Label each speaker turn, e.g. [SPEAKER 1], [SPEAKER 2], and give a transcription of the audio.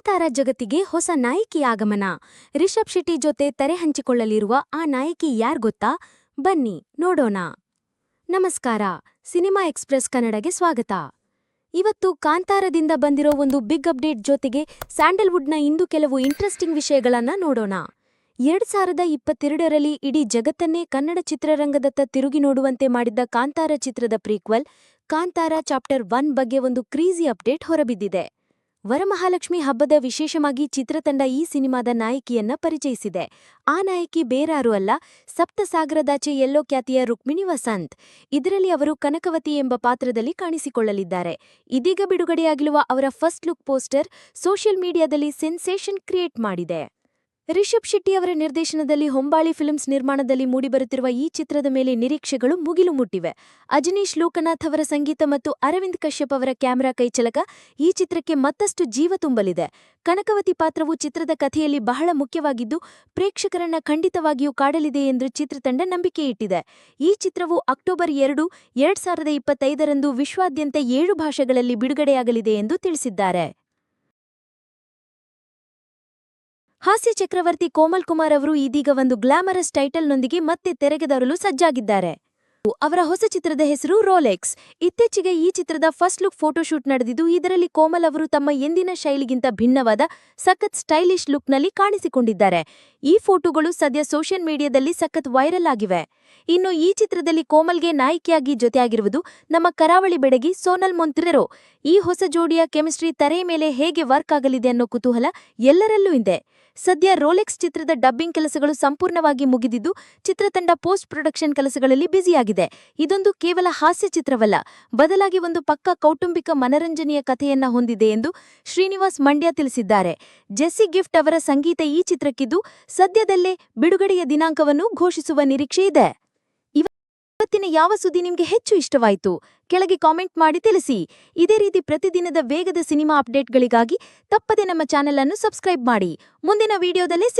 [SPEAKER 1] ಕಾಂತಾರ ಜಗತ್ತಿಗೆ ಹೊಸ ನಾಯಕಿ ಆಗಮನ. ರಿಷಬ್ ಶೆಟ್ಟಿ ಜೊತೆ ತೆರೆ ಹಂಚಿಕೊಳ್ಳಲಿರುವ ಆ ನಾಯಕಿ ಯಾರ್ ಗೊತ್ತಾ? ಬನ್ನಿ ನೋಡೋಣ. ನಮಸ್ಕಾರ, ಸಿನಿಮಾ ಎಕ್ಸ್‌ಪ್ರೆಸ್ ಕನ್ನಡಗೆ ಸ್ವಾಗತ. ಇವತ್ತು ಕಾಂತಾರದಿಂದ ಬಂದಿರೋ ಒಂದು ಬಿಗ್ ಅಪ್ಡೇಟ್ ಜೊತೆಗೆ ಸ್ಯಾಂಡಲ್ವುಡ್ನ ಇಂದು ಕೆಲವು ಇಂಟ್ರೆಸ್ಟಿಂಗ್ ವಿಷಯಗಳನ್ನ ನೋಡೋಣ. ಎರಡ್ ಸಾವಿರದ ಇಪ್ಪತ್ತೆರಡರಲ್ಲಿ ಇಡೀ ಜಗತ್ತನ್ನೇ ಕನ್ನಡ ಚಿತ್ರರಂಗದತ್ತ ತಿರುಗಿ ನೋಡುವಂತೆ ಮಾಡಿದ್ದ ಕಾಂತಾರ ಚಿತ್ರದ ಪ್ರೀಕ್ವೆಲ್, ಕಾಂತಾರ ಚಾಪ್ಟರ್ ಒನ್ ಬಗ್ಗೆ ಒಂದು ಕ್ರೀಸಿ ಅಪ್ಡೇಟ್ ಹೊರಬಿದ್ದಿದೆ. ವರಮಹಾಲಕ್ಷ್ಮಿ ಹಬ್ಬದ ವಿಶೇಷವಾಗಿ ಚಿತ್ರತಂಡ ಈ ಸಿನಿಮಾದ ನಾಯಕಿಯನ್ನ ಪರಿಚಯಿಸಿದೆ. ಆ ನಾಯಕಿ ಬೇರಾರು ಅಲ್ಲ, ಸಪ್ತಸಾಗರದಾಚೆ ಎಲ್ಲೋ ಖ್ಯಾತಿಯ ರುಕ್ಮಿಣಿ ವಸಂತ್. ಇದರಲ್ಲಿ ಅವರು ಕನಕವತಿ ಎಂಬ ಪಾತ್ರದಲ್ಲಿ ಕಾಣಿಸಿಕೊಳ್ಳಲಿದ್ದಾರೆ. ಇದೀಗ ಬಿಡುಗಡೆಯಾಗಿರುವ ಅವರ ಫಸ್ಟ್ ಲುಕ್ ಪೋಸ್ಟರ್ ಸೋಷಿಯಲ್ ಮೀಡಿಯಾದಲ್ಲಿ ಸೆನ್ಸೇಷನ್ ಕ್ರಿಯೇಟ್ ಮಾಡಿದೆ. ರಿಷಬ್ ಶೆಟ್ಟಿ ಅವರ ನಿರ್ದೇಶನದಲ್ಲಿ ಹೊಂಬಾಳಿ ಫಿಲ್ಮ್ಸ್ ನಿರ್ಮಾಣದಲ್ಲಿ ಮೂಡಿಬರುತ್ತಿರುವ ಈ ಚಿತ್ರದ ಮೇಲೆ ನಿರೀಕ್ಷೆಗಳು ಮುಗಿಲು ಮುಟ್ಟಿವೆ. ಅಜನೀಶ್ ಲೋಕನಾಥ್ ಅವರ ಸಂಗೀತ ಮತ್ತು ಅರವಿಂದ್ ಕಶ್ಯಪ್ ಅವರ ಕ್ಯಾಮೆರಾ ಕೈಚಲಕ ಈ ಚಿತ್ರಕ್ಕೆ ಮತ್ತಷ್ಟು ಜೀವ ತುಂಬಲಿದೆ. ಕನಕವತಿ ಪಾತ್ರವು ಚಿತ್ರದ ಕಥೆಯಲ್ಲಿ ಬಹಳ ಮುಖ್ಯವಾಗಿದ್ದು, ಪ್ರೇಕ್ಷಕರನ್ನ ಖಂಡಿತವಾಗಿಯೂ ಕಾಡಲಿದೆ ಎಂದು ಚಿತ್ರತಂಡ ನಂಬಿಕೆ ಇಟ್ಟಿದೆ ಈ ಚಿತ್ರವು ಅಕ್ಟೋಬರ್ ಎರಡು, ಎರಡ್ ಸಾವಿರದ ಇಪ್ಪತ್ತೈದರಂದು ವಿಶ್ವಾದ್ಯಂತ ಏಳು ಭಾಷೆಗಳಲ್ಲಿ ಬಿಡುಗಡೆಯಾಗಲಿದೆ ಎಂದು ತಿಳಿಸಿದ್ದಾರೆ. ಹಾಸ್ಯ ಚಕ್ರವರ್ತಿ ಕೋಮಲ್ ಕುಮಾರ್ ಅವರು ಇದೀಗ ಒಂದು ಗ್ಲಾಮರಸ್ ಟೈಟಲ್ನೊಂದಿಗೆ ಮತ್ತೆ ತೆರೆಗೆದರಲು ಸಜ್ಜಾಗಿದ್ದಾರೆ. ಅವರ ಹೊಸ ಚಿತ್ರದ ಹೆಸರು ರೋಲೆಕ್ಸ್. ಇತ್ತೀಚೆಗೆ ಈ ಚಿತ್ರದ ಫಸ್ಟ್ ಲುಕ್ ಫೋಟೋಶೂಟ್ ನಡೆದಿದ್ದು, ಇದರಲ್ಲಿ ಕೋಮಲ್ ಅವರು ತಮ್ಮ ಎಂದಿನ ಶೈಲಿಗಿಂತ ಭಿನ್ನವಾದ, ಸಖತ್ ಸ್ಟೈಲಿಶ್ ಲುಕ್ನಲ್ಲಿ ಕಾಣಿಸಿಕೊಂಡಿದ್ದಾರೆ. ಈ ಫೋಟೋಗಳು ಸದ್ಯ ಸೋಷಿಯಲ್ ಮೀಡಿಯಾದಲ್ಲಿ ಸಖತ್ ವೈರಲ್ ಆಗಿವೆ. ಇನ್ನು ಈ ಚಿತ್ರದಲ್ಲಿ ಕೋಮಲ್ಗೆ ನಾಯಕಿಯಾಗಿ ಜೊತೆಯಾಗಿರುವುದು ನಮ್ಮ ಕರಾವಳಿ ಬೆಡಗಿ ಸೋನಲ್ ಮೊಂತ್ರೆರೋ. ಈ ಹೊಸ ಜೋಡಿಯ ಕೆಮಿಸ್ಟ್ರಿ ತರೆ ಮೇಲೆ ಹೇಗೆ ವರ್ಕ್ ಆಗಲಿದೆ ಅನ್ನೋ ಕುತೂಹಲ ಎಲ್ಲರಲ್ಲೂ ಇದೆ. ಸದ್ಯ ರೋಲೆಕ್ಸ್ ಚಿತ್ರದ ಡಬ್ಬಿಂಗ್ ಕೆಲಸಗಳು ಸಂಪೂರ್ಣವಾಗಿ ಮುಗಿದಿದ್ದು ಚಿತ್ರತಂಡ ಪೋಸ್ಟ್ ಪ್ರೊಡಕ್ಷನ್ ಕೆಲಸಗಳಲ್ಲಿ ಬ್ಯುಸಿಯಾಗಿದೆ. ಇದೊಂದು ಕೇವಲ ಹಾಸ್ಯ ಚಿತ್ರವಲ್ಲ, ಬದಲಾಗಿ ಒಂದು ಪಕ್ಕ ಕೌಟುಂಬಿಕ ಮನರಂಜನೆಯ ಕಥೆಯನ್ನ ಹೊಂದಿದೆ ಎಂದು ಶ್ರೀನಿವಾಸ್ ಮಂಡ್ಯ ತಿಳಿಸಿದ್ದಾರೆ. ಜೆಸ್ಸಿ ಗಿಫ್ಟ್ ಅವರ ಸಂಗೀತ ಈ ಚಿತ್ರಕ್ಕಿದ್ದು, ಸದ್ಯದಲ್ಲೇ ಬಿಡುಗಡೆಯ ದಿನಾಂಕವನ್ನು ಘೋಷಿಸುವ ನಿರೀಕ್ಷೆ ಇದೆ. ಇವತ್ತಿನ ಯಾವ ಸುದ್ದಿ ನಿಮ್ಗೆ ಹೆಚ್ಚು ಇಷ್ಟವಾಯಿತು? ಕೆಳಗೆ ಕಾಮೆಂಟ್ ಮಾಡಿ ತಿಳಿಸಿ. ಇದೇ ರೀತಿ ಪ್ರತಿದಿನದ ವೇಗದ ಸಿನಿಮಾ ಅಪ್ಡೇಟ್ಗಳಿಗಾಗಿ ತಪ್ಪದೆ ನಮ್ಮ ಚಾನೆಲ್ ಅನ್ನು ಸಬ್ಸ್ಕ್ರೈಬ್ ಮಾಡಿ. ಮುಂದಿನ ವಿಡಿಯೋದಲ್ಲಿ ಸಿಗ್